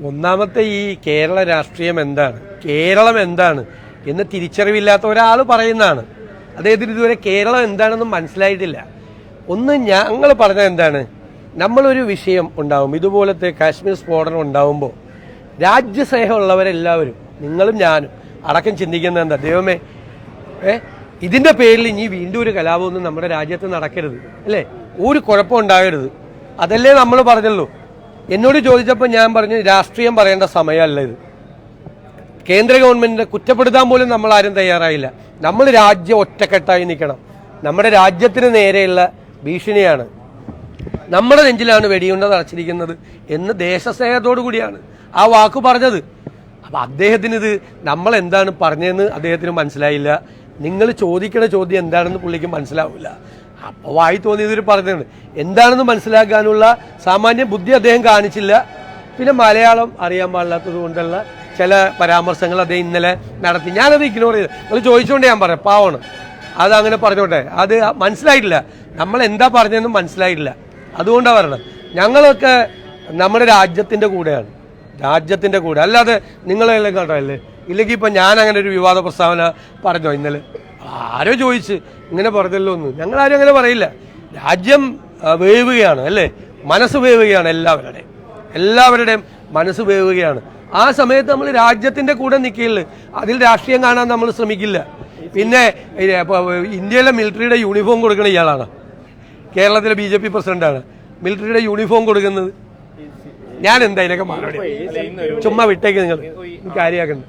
ഒന്നാമത്തെ ഈ കേരള രാഷ്ട്രീയം എന്താണ്? കേരളം എന്താണ്? എന്ന് തിരിച്ചറിവില്ലാത്ത ഒരാൾ പറയുന്നതാണ്. അദ്ദേഹത്തിന് ഇതുവരെ കേരളം എന്താണെന്ന് മനസ്സിലായിട്ടില്ല. ഒന്ന് ഞങ്ങൾ പറഞ്ഞത് എന്താണ്? നമ്മളൊരു വിഷയം ഉണ്ടാവും. ഇതുപോലത്തെ കാശ്മീർ സ്ഫോടനം ഉണ്ടാവുമ്പോൾ രാജ്യസ്നേഹമുള്ളവരെല്ലാവരും നിങ്ങളും ഞാനും അടക്കം ചിന്തിക്കുന്നത് എന്താ? ദൈവമേ ഏ? ഇതിന്റെ പേരിൽ ഇനി വീണ്ടും ഒരു കലാപമൊന്നും നമ്മുടെ രാജ്യത്ത് നടക്കരുത്. അല്ലേ? ഒരു കുഴപ്പം ഉണ്ടാകരുത്. അതല്ലേ നമ്മൾ പറഞ്ഞല്ലോ എന്നോട് ചോദിച്ചപ്പോൾ ഞാൻ പറഞ്ഞു രാഷ്ട്രീയം പറയേണ്ട സമയമല്ല ഇത്. കേന്ദ്ര ഗവൺമെന്റിനെ കുറ്റപ്പെടുത്താൻ പോലും നമ്മൾ ആരും തയ്യാറായില്ല. നമ്മൾ രാജ്യം ഒറ്റക്കെട്ടായി നിൽക്കണം. നമ്മുടെ രാജ്യത്തിന് നേരെയുള്ള ഭീഷണിയാണ്. നമ്മുടെ നെഞ്ചിലാണ് വെടിയുണ്ട തറച്ചിരിക്കുന്നത് എന്ന് ദേശസ്നേഹത്തോടു കൂടിയാണ് ആ വാക്ക് പറഞ്ഞത്. അപ്പൊ അദ്ദേഹത്തിന് ഇത് നമ്മൾ എന്താണ് പറഞ്ഞതെന്ന് അദ്ദേഹത്തിന് മനസ്സിലായില്ല. നിങ്ങൾ ചോദിക്കുന്ന ചോദ്യം എന്താണെന്ന് പുള്ളിക്ക് മനസ്സിലാവില്ല. അപ്പോൾ വായി തോന്നിയതിൽ പറഞ്ഞതാണ് എന്താണെന്ന് മനസ്സിലാക്കാനുള്ള സാമാന്യ ബുദ്ധി അദ്ദേഹം കാണിച്ചില്ല. പിന്നെ മലയാളം അറിയാൻ പാടില്ലാത്തത് കൊണ്ടുള്ള ചില പരാമർശങ്ങൾ അദ്ദേഹം ഇന്നലെ നടത്തി. ഞാനത് ഇഗ്നോർ ചെയ്തു. നിങ്ങൾ ചോദിച്ചുകൊണ്ട് ഞാൻ പറയാം. പാവമാണ്. അത് അങ്ങനെ പറഞ്ഞോട്ടെ. അത് മനസ്സിലായിട്ടില്ല. നമ്മൾ എന്താ പറഞ്ഞതെന്ന് മനസ്സിലായിട്ടില്ല. അതുകൊണ്ടാണ് പറയണത് ഞങ്ങളൊക്കെ നമ്മുടെ രാജ്യത്തിന്റെ കൂടെയാണ്. രാജ്യത്തിന്റെ കൂടെ. അല്ലാതെ നിങ്ങളെല്ലാം കണ്ടല്ലേ ഇല്ലെങ്കിൽ ഇപ്പം ഞാൻ അങ്ങനെ ഒരു വിവാദ പ്രസ്താവന പറഞ്ഞോ ഇന്നലെ? ആരോ ചോദിച്ച് ഇങ്ങനെ പറഞ്ഞല്ലോ ഒന്ന് ഞങ്ങൾ ആരും അങ്ങനെ പറയില്ല. രാജ്യം വേവുകയാണ് അല്ലേ? മനസ്സ് വേവുകയാണ് എല്ലാവരുടെയും. എല്ലാവരുടെയും മനസ്സ് വേവുകയാണ്. ആ സമയത്ത് നമ്മൾ രാജ്യത്തിന്റെ കൂടെ നിൽക്കില്ല അതിൽ രാഷ്ട്രീയം കാണാൻ നമ്മൾ ശ്രമിക്കില്ല. പിന്നെ ഇന്ത്യയിലെ മിലിറ്ററിയുടെ യൂണിഫോം കൊടുക്കുന്ന ഇയാളാണ്. കേരളത്തിലെ ബി ജെ പി പ്രസിഡന്റാണ്. മിലിറ്ററിയുടെ യൂണിഫോം കൊടുക്കുന്നത്. ഞാൻ എന്താ ഇതിനൊക്കെ മറുപടി? ചുമ്മാ വിട്ടേക്ക് നിങ്ങൾ. കാര്യമാക്കണ്ട.